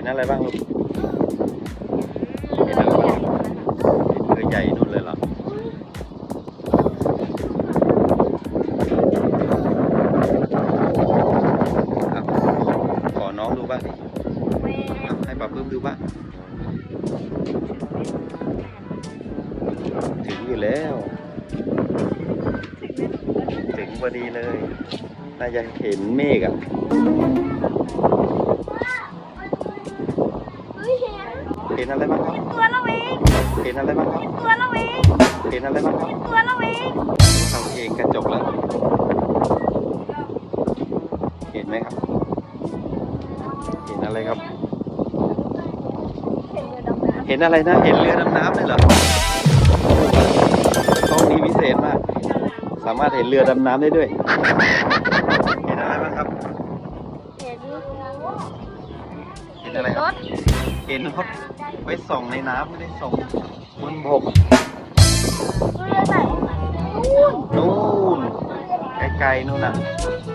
นอะไรบ้างลูกเห็นอะไรบ้างเรือใหญ่นู่นเลยเหรอขอน้องดูบ้างดิให้ป้าปื้มดูบ้างถึงอยู่แล้วถึงพอดีเลย น่าจะเห็นเมฆอะ เฮ้ยเห็น เห็นอะไรบ้างครับ ตัวเราเองเห็นอะไรบ้างครับ ตัวเราเองเห็นอะไรบ้างครับ ตัวเราเองเราเองกระจกแล้ว เห็นไหมครับ เห็นอะไรครับ เห็นเรือดำน้เห็นอะไรนะ เห็นเรือดำน้ำเลยเหรอกล้องนี้พิเศษมาก สามารถเห็นเรือดำน้ำได้ด้วย เห็นอะไรบ้างครับำเห็น เห็นอะไรครรับถเห็นรถไว้ส่องในน้ำไม่ได้ส่องบนบกเรือไหนนู่นนู่นไกลๆนู่นน่ะน